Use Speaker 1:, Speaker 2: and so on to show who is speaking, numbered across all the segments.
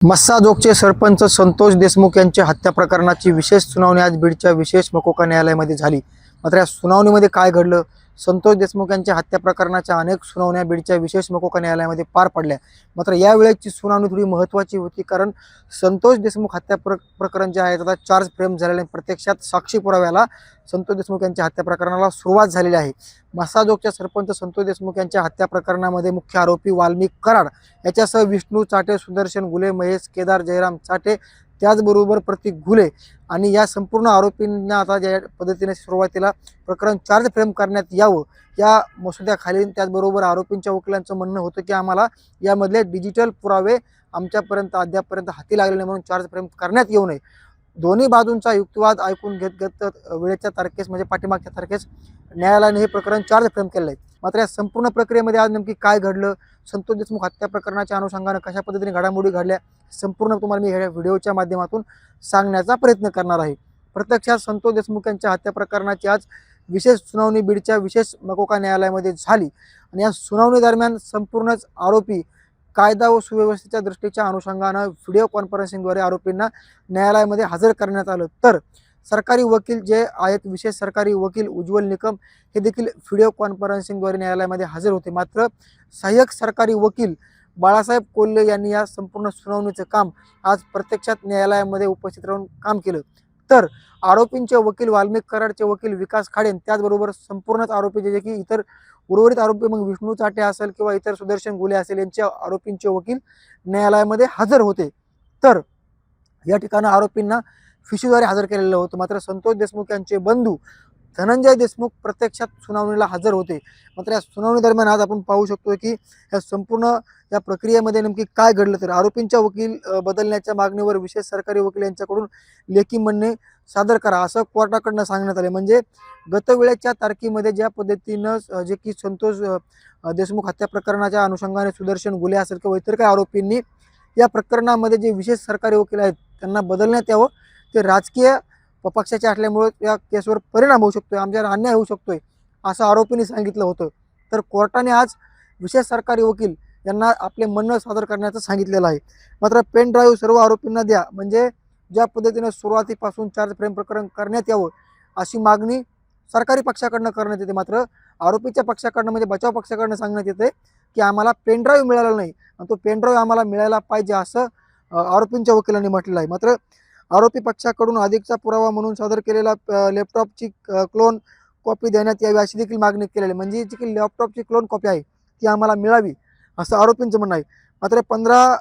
Speaker 1: मस्साजोगचे सरपंच संतोष देशमुख यांच्या हत्या प्रकरणाची विशेष सुनावणी आज बीडच्या विशेष मकोका न्यायालयामध्ये झाली. मात्र या सुनावणीमध्ये काय घडलं? संतोष देशमुख यांच्या हत्या प्रकरणाच्या अनेक सुनावण्या बीडच्या विशेष मकोका न्यायालयामध्ये पार पडल्या. मात्र या वेळेची सुनावणी थोडी महत्त्वाची होती कारण संतोष देशमुख हत्या प्र प्रकरण जे आहे त्याचा चार्ज फ्रेम झालेला प्रत्यक्षात साक्षी पुराव्याला संतोष देशमुख यांच्या हत्या प्रकरणाला सुरुवात झालेली आहे. मसाजोगच्या सरपंच संतोष देशमुख यांच्या हत्या प्रकरणामध्ये मुख्य आरोपी वाल्मिक कराड याच्यासह विष्णू चाटे सुदर्शन गुले महेश केदार जयराम चाटे त्याचबरोबर प्रतीक घुले आणि या संपूर्ण आरोपींना आता ज्या पद्धतीने सुरुवातीला प्रकरण चार्ज फ्रेम करण्यात यावं या मसुद्याखाली त्याचबरोबर आरोपींच्या वकिलांचं म्हणणं होतं की आम्हाला यामधले डिजिटल पुरावे आमच्यापर्यंत अद्यापपर्यंत हाती लागले नाही म्हणून चार्ज फ्रेम करण्यात येऊ नये. दोन्ही बाजूंचा युक्तिवाद ऐकून घेत घेत वेळेच्या तारखेस म्हणजे पाठीमागच्या तारखेस न्यायालयाने हे प्रकरण चार्ज फ्रेम केलं आहे. मात्र या संपूर्ण प्रक्रियेमध्ये आज नेमकी काय घडलं? संतोष देशमुख हत्या प्रकरणाच्या अनुषंगानं कशा पद्धतीने घडामोडी घडल्या? संपूर्ण तुम्हाला मी ह्या व्हिडिओच्या माध्यमातून सांगण्याचा प्रयत्न करणार आहे. प्रत्यक्षात संतोष देशमुख यांच्या हत्या प्रकरणाची आज विशेष सुनावणी बीडच्या विशेष मकोका न्यायालयामध्ये झाली. आणि या सुनावणी दरम्यान संपूर्णच आरोपी कायदा व सुव्यवस्थेच्या दृष्टीच्या अनुषंगानं व्हिडिओ कॉन्फरन्सिंगद्वारे आरोपींना न्यायालयामध्ये हजर करण्यात आलं. तर सरकारी वकील जे आहेत विशेष सरकारी वकील उज्ज्वल निकम हे देखील व्हिडिओ कॉन्फरन्सिंगद्वारे न्यायालयामध्ये हजर होते. मात्र सहाय्यक सरकारी वकील बाळासाहेब कोल्हे यांनी या संपूर्ण सुनावणीचं काम आज प्रत्यक्षात न्यायालयामध्ये उपस्थित राहून काम केलं. तर आरोपींचे वकील वाल्मिक कराडचे वकील विकास खाडे त्याचबरोबर संपूर्णच आरोपी जे की इतर उर्वरित आरोपी मग विष्णू चाटे असेल किंवा इतर सुदर्शन गुले असेल यांच्या आरोपींचे वकील न्यायालयामध्ये हजर होते. तर या ठिकाणी आरोपींना फिशीद्वारे हजर केलेलं होतं. मात्र संतोष देशमुख यांचे बंधू धनंजय देशमुख प्रत्यक्षात सुनावणीला हजर होते. मात्र या सुनावणी दरम्यान आज आपण पाहू शकतो की या संपूर्ण या प्रक्रियेमध्ये नेमकी काय घडलं तर आरोपींच्या वकील बदलण्याच्या मागणीवर विशेष सरकारी वकील यांच्याकडून लेखी म्हणणे सादर करा असं कोर्टाकडनं सांगण्यात आले. म्हणजे गतवेळेच्या तारखेमध्ये ज्या पद्धतीनं जे की संतोष देशमुख हत्या प्रकरणाच्या अनुषंगाने सुदर्शन गुले असेल किंवा इतर काही आरोपींनी या प्रकरणामध्ये जे विशेष सरकारी वकील आहेत त्यांना बदलण्यात यावं ते राजकीय पक्षाचे असल्यामुळे या केसवर परिणाम होऊ शकतोय आमच्यावर अन्याय होऊ शकतोय असं आरोपींनी सांगितलं होतं. तर कोर्टाने आज विशेष सरकारी वकील यांना आपले म्हणणं सादर करण्याचं सांगितलेलं आहे. मात्र पेन ड्राईव्ह सर्व आरोपींना द्या म्हणजे ज्या पद्धतीनं सुरुवातीपासून चार्ज फ्रेम प्रकरण करण्यात यावं अशी मागणी सरकारी पक्षाकडनं करण्यात येते. मात्र आरोपीच्या पक्षाकडनं म्हणजे बचाव पक्षाकडनं सांगण्यात येते की आम्हाला पेन ड्राईव्ह मिळाला नाही आणि तो पेन ड्राईव्ह आम्हाला मिळायला पाहिजे असं आरोपींच्या वकिलांनी म्हटलेलं आहे. मात्र आरोपी पक्षाकडून अधिकचा पुरावा म्हणून सादर केलेला लॅपटॉपची क्लोन कॉपी देण्यात यावी अशी देखील मागणी केलेली आहे. म्हणजे जी की लॅपटॉपची क्लोन कॉपी आहे ती आम्हाला मिळावी असं आरोपींचं म्हणणं आहे. मात्र पंधरा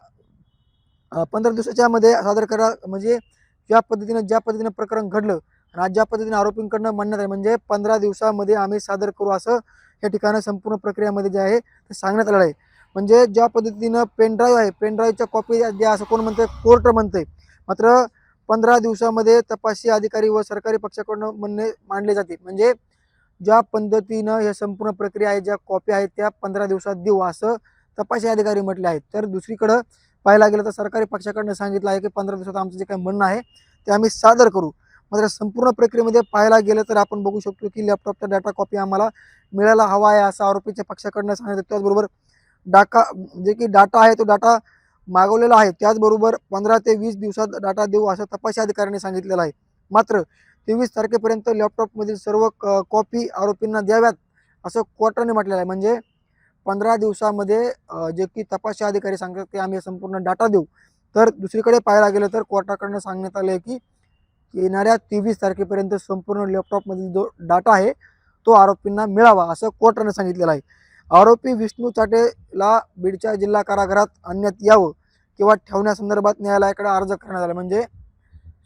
Speaker 1: पंधरा दिवसाच्या मध्ये सादर करा म्हणजे ज्या पद्धतीनं ज्या पद्धतीनं प्रकरण घडलं आणि आज ज्या पद्धतीने आरोपींकडनं म्हणण्यात आहे म्हणजे पंधरा दिवसामध्ये आम्ही सादर करू असं या ठिकाणी संपूर्ण प्रक्रियामध्ये जे आहे ते सांगण्यात आलेलं आहे. म्हणजे ज्या पद्धतीनं पेनड्राईव्ह आहे पेनड्राईव्हच्या कॉपी द्या असं कोण म्हणतंय? कोर्ट म्हणतंय. मात्र पंधरा दिवसामध्ये तपासी अधिकारी व सरकारी पक्षाकडून म्हणणे मांडले जाते. म्हणजे ज्या पद्धतीनं या संपूर्ण प्रक्रिया आहे ज्या कॉपी आहेत त्या पंधरा दिवसात देऊ असं तपासी अधिकारी म्हटले आहेत. तर दुसरीकडं पाहायला गेलं तर सरकारी पक्षाकडनं सांगितलं आहे की पंधरा दिवसात आमचं जे काही म्हणणं आहे ते आम्ही सादर करू. मात्र संपूर्ण प्रक्रियेमध्ये पाहायला गेलं तर आपण बघू शकतो की लॅपटॉपचा डाटा कॉपी आम्हाला मिळायला हवा आहे असं आरोपीच्या पक्षाकडनं सांगितलं त्याचबरोबर डाका जे की डाटा आहे तो डाटा मागवलेला आहे. त्याचबरोबर पंधरा ते वीस दिवसात डाटा देऊ असं तपासी अधिकाऱ्यांनी सांगितलेलं आहे. मात्र तेवीस तारखेपर्यंत लॅपटॉपमधील सर्व कॉपी आरोपींना द्याव्यात असं कोर्टाने म्हटलेलं आहे. म्हणजे पंधरा दिवसामध्ये जे की तपासी अधिकारी सांगतात की आम्ही संपूर्ण डाटा देऊ. तर दुसरीकडे पाहायला गेलं तर कोर्टाकडनं सांगण्यात आलं आहे की येणाऱ्या तेवीस तारखेपर्यंत संपूर्ण लॅपटॉपमधील जो डाटा आहे तो आरोपींना मिळावा असं कोर्टाने सांगितलेलं आहे. आरोपी विष्णू चाटेला बीडच्या जिल्हा कारागृहात आणण्यात यावं किंवा ठेवण्यासंदर्भात न्यायालयाकडे अर्ज करण्यात आला. म्हणजे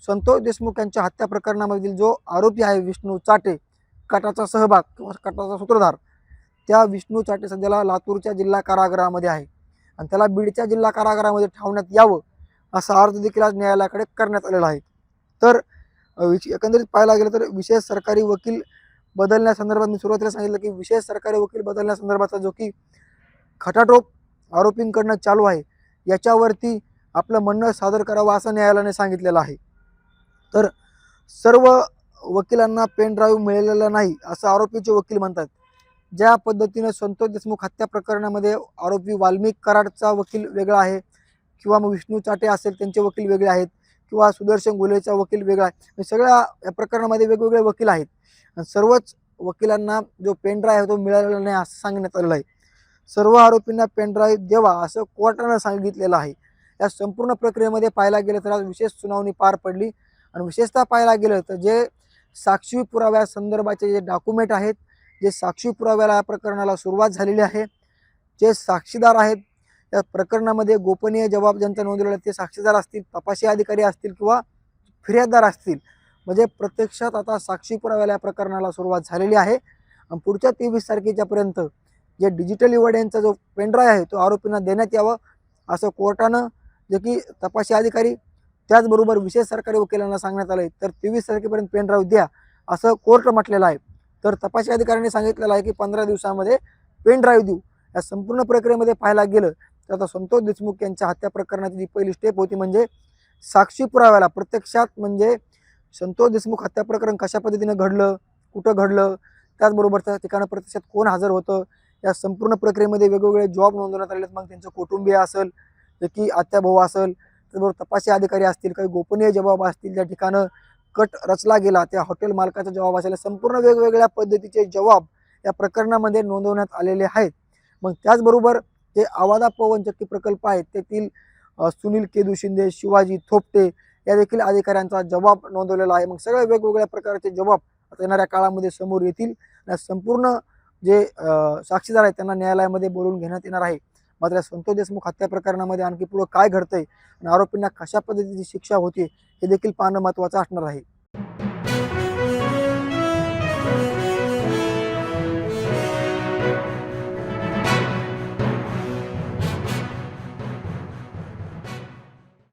Speaker 1: संतोष देशमुख यांच्या हत्या प्रकरणामधील जो आरोपी आहे विष्णू चाटे कटाचा सहभाग किंवा कटाचा सूत्रधार त्या विष्णू चाटे सध्याला लातूरच्या जिल्हा कारागृहामध्ये आहे. आणि त्याला बीडच्या जिल्हा कारागृहामध्ये ठेवण्यात यावं असा अर्ज देखील आज न्यायालयाकडे करण्यात आलेला आहे. तर एकंदरीत पाहायला गेलं तर विशेष सरकारी वकील बदलण्यासंदर्भात मी सुरुवातीला सांगितलं की विशेष सरकारी वकील बदलण्यासंदर्भाचा जो की खटाटोप आरोपींकडनं चालू आहे. याच्यावरती आपलं म्हणणं सादर करावं असं न्यायालयाने सांगितलेलं आहे. तर सर्व वकिलांना पेन ड्राईव्ह मिळालेला नाही असं आरोपीचे वकील म्हणतात. ज्या पद्धतीनं संतोष देशमुख हत्या प्रकरणामध्ये आरोपी वाल्मिक कराडचा वकील वेगळा आहे किंवा मग विष्णू चाटे असेल त्यांचे वकील वेगळे आहेत किंवा सुदर्शन गुलेचा वकील वेगळा आहे सगळ्या या प्रकरणामध्ये वेगवेगळे वकील आहेत. सर्वच वकिलांना जो पेनड्राईव्ह आहे तो मिळालेला नाही असं सांगण्यात आलेलं आहे. सर्व आरोपींना पेनड्राईव्ह द्यावा असं कोर्टानं सांगितलेलं आहे. या संपूर्ण प्रक्रियेमध्ये पाहायला गेलं तर आज विशेष सुनावणी पार पडली आणि विशेषतः पाहायला गेलं तर जे साक्षी पुराव्या संदर्भाचे जे डॉक्युमेंट आहेत जे साक्षी पुराव्याला या प्रकरणाला सुरुवात झालेली आहे जे साक्षीदार आहेत या प्रकरणामध्ये गोपनीय जबाब ज्यांचा नोंदवलेला ते साक्षीदार असतील तपासी अधिकारी असतील किंवा फिर्याददार असतील. म्हणजे प्रत्यक्षात आता साक्षी पुराव्याला या प्रकरणाला सुरुवात झालेली आहे. आणि पुढच्या तेवीस तारखेच्यापर्यंत जे डिजिटल यांचा जो पेनड्राईव्ह आहे तो आरोपींना देण्यात यावं असं कोर्टानं जे की तपासी अधिकारी त्याचबरोबर विशेष सरकारी वकिलांना सांगण्यात आलं आहे तर तेवीस तारखेपर्यंत पेनड्राईव्ह द्या असं कोर्ट म्हटलेलं आहे. तर तपासी अधिकाऱ्यांनी सांगितलेलं आहे की पंधरा दिवसामध्ये पेनड्राईव्ह देऊ. या संपूर्ण प्रक्रियेमध्ये पाहायला गेलं तर आता संतोष देशमुख यांच्या हत्या प्रकरणाची जी पहिली स्टेप होती म्हणजे साक्षी पुराव्याला प्रत्यक्षात म्हणजे संतोष देशमुख हत्या प्रकरण कशा पद्धतीनं घडलं कुठं घडलं त्याचबरोबर त्या ठिकाणं प्रत्यक्षात कोण हजर होतं या संपूर्ण प्रक्रियेमध्ये वेगवेगळे जॉब नोंदवण्यात आले आहेत मग त्यांचं कुटुंबीय असेल जे की आत्याभाऊ असेल त्याचबरोबर तपासी अधिकारी असतील काही गोपनीय जबाब असतील त्या ठिकाणं कट रचला गेला. त्या हॉटेल मालकाचा जबाब असेल संपूर्ण वेगवेगळ्या पद्धतीचे जबाब या प्रकरणामध्ये नोंदवण्यात आलेले आहेत. मग त्याचबरोबर जे आवादा पवन चक्की प्रकल्प आहेत तेथील सुनील केदू शिंदे शिवाजी थोपटे या देखील अधिकाऱ्यांचा जबाब नोंदवलेला आहे. मग सगळ्या वेगवेगळ्या प्रकारचे जबाब येणाऱ्या काळामध्ये समोर येतील. आणि संपूर्ण जे साक्षीदार आहेत त्यांना न्यायालयामध्ये बोलवून घेण्यात येणार आहे. मात्र या संतोष देशमुख हत्या प्रकरणामध्ये आणखी पुढं काय घडतंय आणि आरोपींना कशा पद्धतीची शिक्षा होती हे देखील पाहणं महत्त्वाचं असणार आहे.